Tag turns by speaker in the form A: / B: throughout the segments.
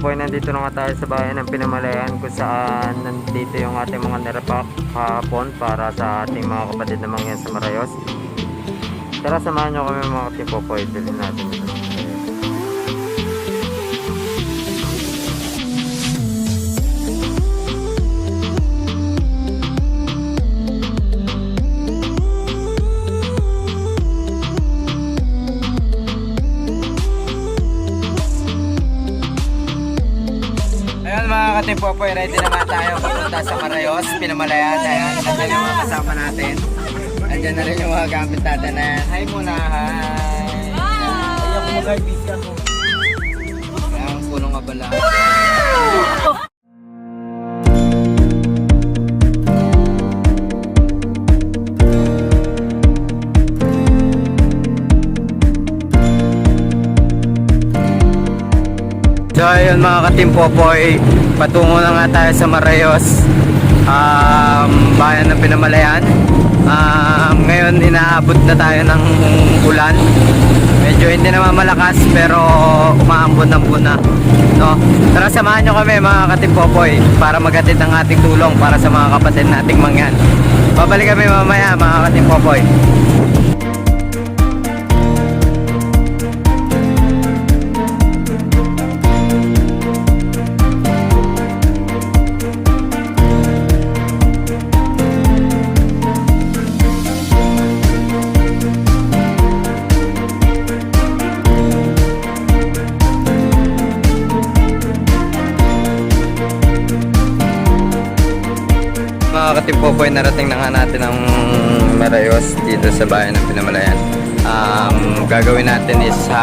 A: Popoy, nandito na nga tayo sa bayan ng Pinamalayan kung saan nandito yung ating mga nirapak kahapon para sa ating mga kapatid na mga sa Marayos. Tara, samahan nyo kami mga Team Popoy. Bilhin natin katipopoy, ready naman tayo papunta sa Marayos, Pinamalayan. Ayan, nandiyan yung mga kasama natin. Andiyan na rin yung mga gamit natin. Ayan, hi muna, hi! Ay, ako mag-busy ako. Ayan, punong abala. So ayun mga ka-Team Popoy, patungo na nga tayo sa Marayos, um, bayan ng Pinamalayan. Um, ngayon inaabot na tayo ng ulan. Medyo hindi naman malakas pero umaambon-ambon na. No? Tara samahan nyo kami mga ka-Team Popoy para maghatid ng ating tulong para sa mga kapatid nating mangyan. Babalik kami mamaya mga ka-Team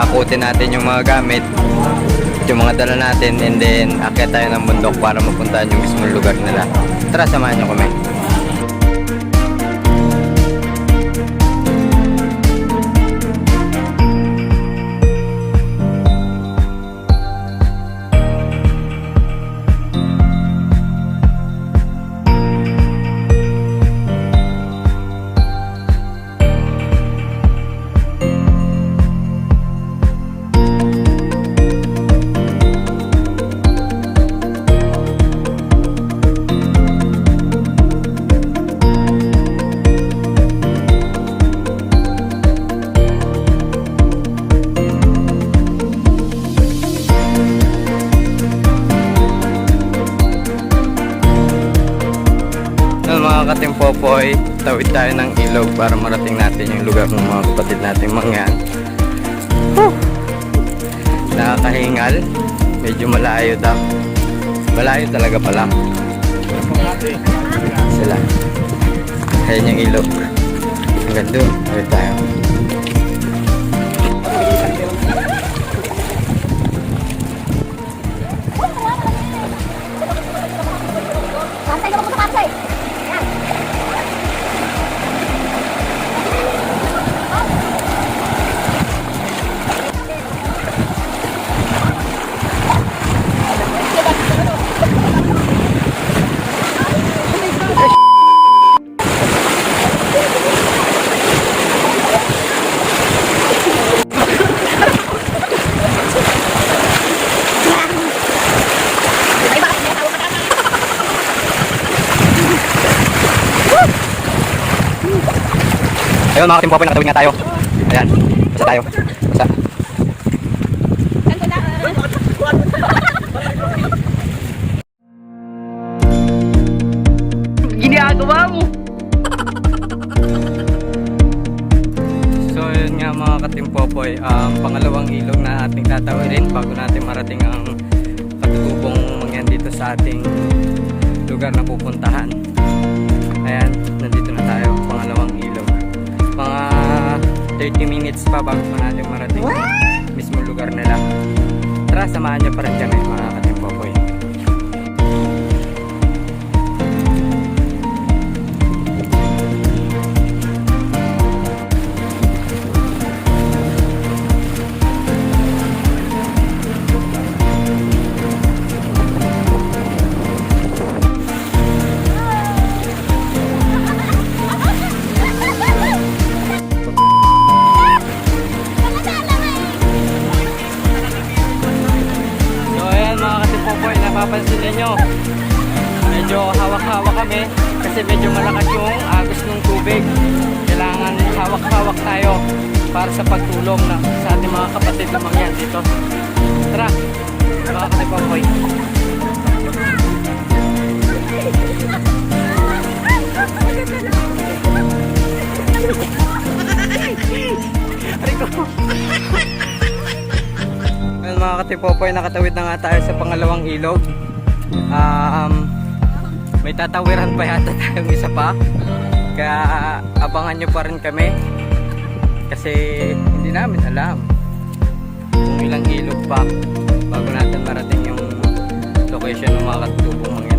A: hakutin natin yung mga gamit, yung mga dala natin, and then akyat tayo ng bundok para mapuntahan yung mismong lugar nila. Tara, samahan nyo kami. Mga katimpopoy, tawid tayo ng ilog para marating natin yung lugar ng mga kapatid nating mangyan. Whew! Nakakahingal. Medyo malayo daw. Malayo talaga pala. Sila. Ayan yung ilog. Hanggang doon. Tawid tayo. Ayun mga katimpopoy, nakatawid nga tayo. Ayan. Basta tayo. Basta.
B: Ginagawa mo.
A: So yun nga mga katimpopoy, um, pangalawang ilog na ating tatawirin bago natin marating ang katutubong mangyan dito sa ating lugar na pupuntahan. Ayan, nandito na tayo, pangalawang 30 minutes pa bago pa natin marating ang mismo lugar nila. Tara, samahan niyo pa rin kami mga mapapansin ninyo. Medyo hawak-hawak kami kasi medyo malakas yung agos ng tubig. Kailangan hawak-hawak tayo para sa pagtulong na sa ating mga kapatid lamang yan dito. Tara baka kasi pa boy. Aray ko! Well, mga katipopoy, nakatawid na nga tayo sa pangalawang ilog. Um, may tatawiran pa yata tayong isa pa. Kaya abangan nyo pa rin kami. Kasi hindi namin alam kung ilang ilog pa bago natin marating yung location ng mga katutubong mangyan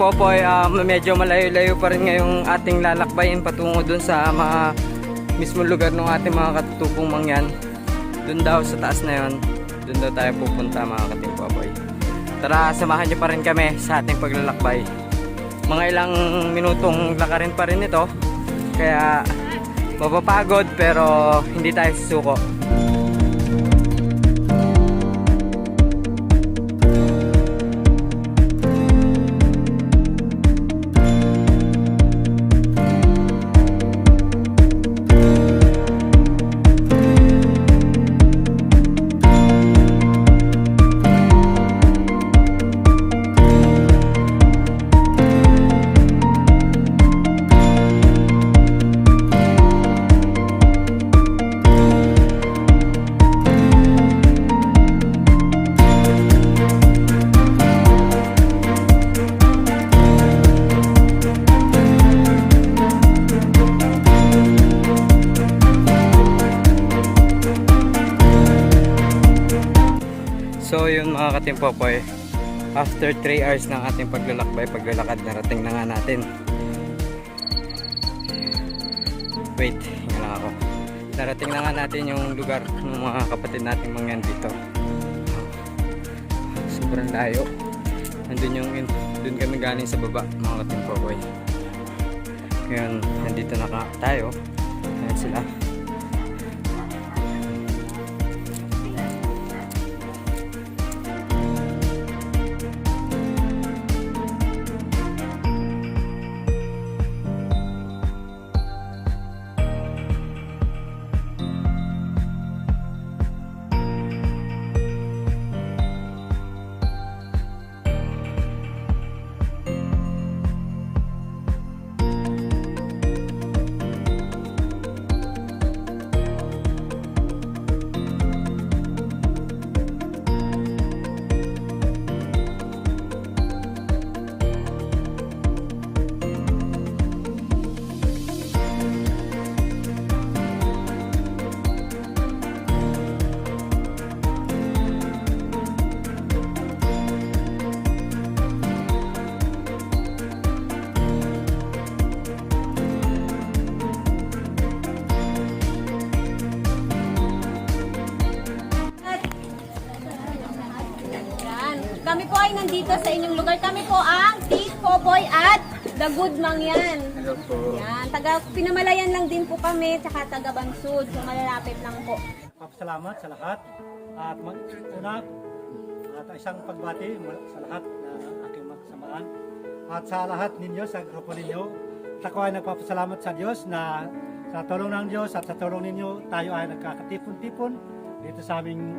A: Mga katim Popoy, um, medyo malayo-layo pa rin ngayong ating lalakbayin patungo dun sa mga mismo lugar ng ating mga katutubong mangyan. Dun daw sa taas na yon, dun daw tayo pupunta mga katim Popoy. Tara, samahan niyo pa rin kami sa ating paglalakbay. Mga ilang minutong lakarin pa rin ito, kaya mapapagod pero hindi tayo susuko. Mga katimpopoy After 3 hours ng ating paglalakbay Paglalakad narating na nga natin. Wait, hinga lang ako. Narating na nga natin yung lugar ng mga kapatid nating mangyan dito. Sobrang layo. Nandun yung Doon kami galing sa baba mga katimpopoy Ngayon, nandito na tayo. Ayan sila
B: Poboy at The Good Mangyan.
A: Hello po
B: Yan. Taga Pinamalayan lang din po kami, tsaka taga Bansud. So malalapit lang po.
C: Papasalamat sa lahat at mag-una at isang pagbati mula sa lahat na aking mga kasamaan at sa lahat ninyo sa grupo ninyo. Ako ay nagpapasalamat sa Diyos na sa tulong ng Diyos at sa tulong ninyo tayo ay nagkakatipon-tipon dito sa aming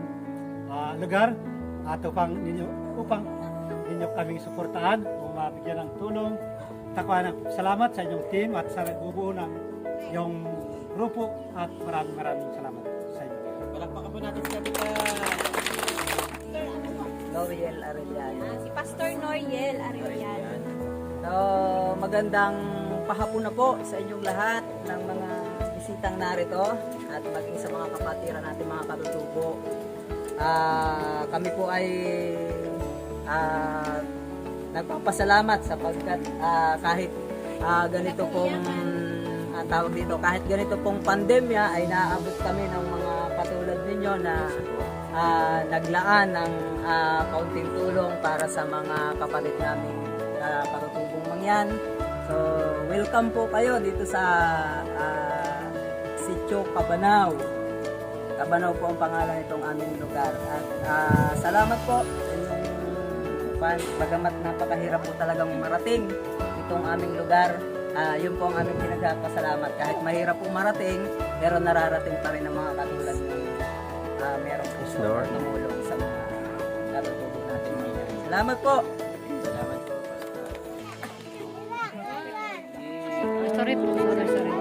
C: ah, lugar at upang ninyo upang ninyo kaming suportahan o mabigyan ng tulong. At ako ay nagpapasalamat sa inyong team at sa nagbubuo ng yung grupo at maraming maraming salamat sa inyo.
D: Palakpakan po natin si L'Oreal Arellano.
B: Ah, si Pastor Noriel Arellano.
D: So, magandang pahapon na po sa inyong lahat ng mga bisitang narito at maging sa mga kapatiran natin mga katutubo. Ah, kami po ay ah, nagpapasalamat sapagkat ah, kahit ah, ganito pong ang tawag dito kahit ganito pong pandemya ay naaabot kami ng mga katulad ninyo na ah, naglaan ng ah, kaunting tulong para sa mga kapatid namin uh, katutubong mangyan. So, welcome po kayo dito sa ah, Sitio Cabanao. Cabanao po ang pangalan nitong aming lugar. At ah, salamat po sa Tacloban. Bagamat napakahirap po talagang marating itong aming lugar, uh, yun po ang aming pinagpasalamat. Kahit mahirap po marating, pero nararating pa rin ang mga katulad ng uh, ah, meron po
A: yes,
D: Lord. sa mga natin. Salamat po! Salamat po. Sorry, sorry, sorry.